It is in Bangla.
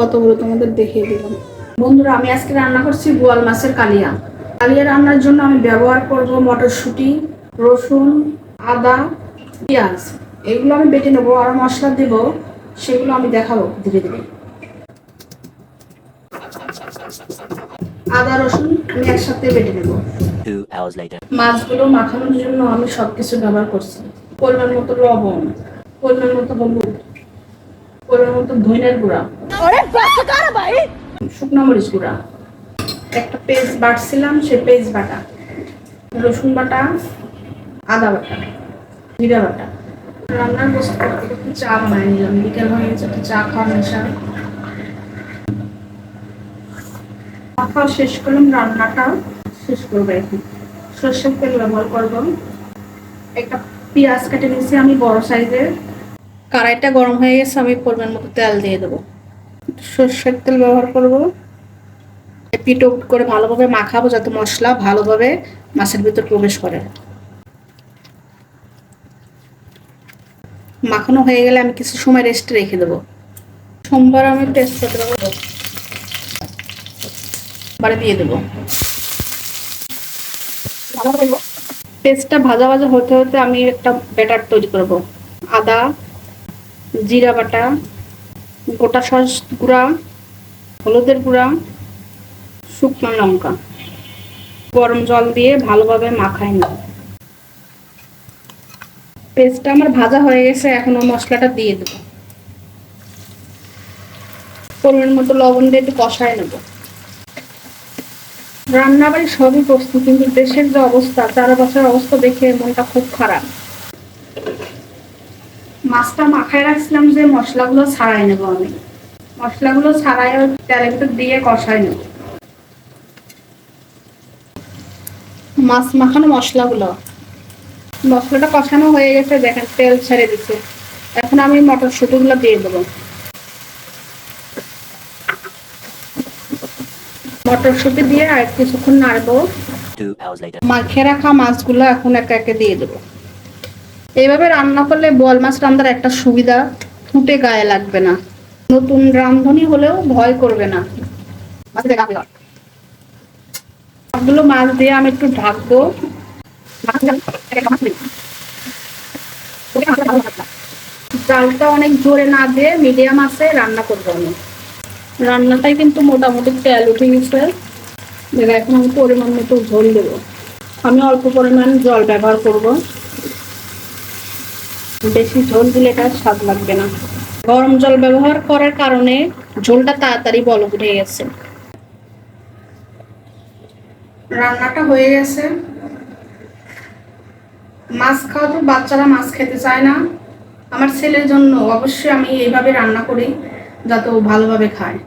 কতগুলো তোমাদের দেখিয়ে দিলাম। বন্ধুরা আমি আজকে রান্না করছি বোয়াল মাছের কালিয়া। কালিয়া রান্নার জন্য আমি ব্যবহার করব মটরশুঁটি রসুন আদা পেঁয়াজ। এগুলো আমি বেটে নেব আর মশলা দেব সেগুলো আমি দেখাবো ধীরে ধীরে। আদা রসুন আমি একসাথে বেটে নেব. মাছগুলো মাখানোর জন্য আমি সবকিছু ব্যবহার করছি। পরিমাণ মতো লবণ পরিমাণ মতো হলুদ পরিমাণ মতো ধইনের গুঁড়া। শুকনো মরিচ গুঁড়া। একটা পেস্ট বাটছিলাম সে পেস্ট বাটা। রসুন বাটা আদা বাটা জিরা বাটা। রান্নার বস্তু করতে করতে চা বানিয়ে নিলাম। বিকেল হয়ে গেছে একটা চা খাওয়ার নেশা। মাখা শেষ করলাম রান্নাটা শেষ করব এখন। সর্ষের তেল ব্যবহার করব। একটা পেঁয়াজ কেটে নিয়েছি আমি বড় সাইজের। কড়াইটা গরম হয়ে গেছে আমি পরিমাণ মতো তেল দিয়ে দেবো। সর্ষের তেল ব্যবহার করব। পিটো করে ভালোভাবে মাখাবো যাতে মশলা ভালোভাবে মাছের ভিতর প্রবেশ করে। মাখানো হয়ে গেলে আমি কিছু সময় রেস্টে রেখে দেবো। সোমবার আমি টেস্ট করতে পারব। বারে দিয়ে দেবো। পেস্টটা ভাজা ভাজা হতে হতে আমি একটা ব্যাটার তৈরি করব। আদা, জিরা বাটা গোটা সস গুঁড়া, হলুদের গুঁড়া, শুকনো লঙ্কা। গরম জল দিয়ে ভালোভাবে মাখাই নেব পেস্টটা আমার ভাজা হয়ে গেছে, এখন মশলাটা দিয়ে দেবো। পরিমাণ মতো লবণ দিয়ে একটু কষায় নেব। রান্নাবাড়ি সবই প্রস্তুত, কিন্তু দেশের যে অবস্থা, চারপাশের অবস্থা দেখে মনটা খুব খারাপ। মাছটা মাখায় রাখছিলাম যে মশলাগুলো ছাড়াই নেব আমি। মশলাগুলো ছাড়াই তেলের ভিতর দিয়ে কষাই নেব। মাছ মাখানো মশলাগুলো? মশলাটা কষানো হয়ে গেছে দেখেন তেল ছেড়ে দিচ্ছে এখন আমি মটরশুঁটিগুলো দিয়ে দেবো। মটরশুঁটি দিয়ে আর কিছুক্ষণ নাড়বো। Two hours later. মাখে রাখা মাছগুলো এখন একে একে দিয়ে দেবো। এইভাবে রান্না করলে বল মাছ রান্নার একটা সুবিধা, ফুটে গায়ে লাগবে না। নতুন রাঁধুনি হলেও ভয় করবে না। সবগুলো মাছ দিয়ে আমি একটু ঢাকবো। চালটা অনেক জোরে না দিয়ে মিডিয়াম আছে, রান্না করব আমি। রান্নাটাই কিন্তু মোটামুটি তেল উঠে গেছে এখন আমি পরিমাণ মতো ঝোল দেবো। আমি অল্প পরিমাণ জল ব্যবহার করব। বেশি ঝোল দিলে এটা স্বাদ লাগবে না। গরম জল ব্যবহার করার কারণে ঝোলটা তাড়াতাড়ি বলক উঠে গেছে। রান্নাটা হয়ে গেছে। মাছ খাওয়া তো বাচ্চারা মাছ খেতে চায় না। আমার ছেলের জন্য অবশ্যই আমি এইভাবে রান্না করি, যাতে ও ভালোভাবে খায়।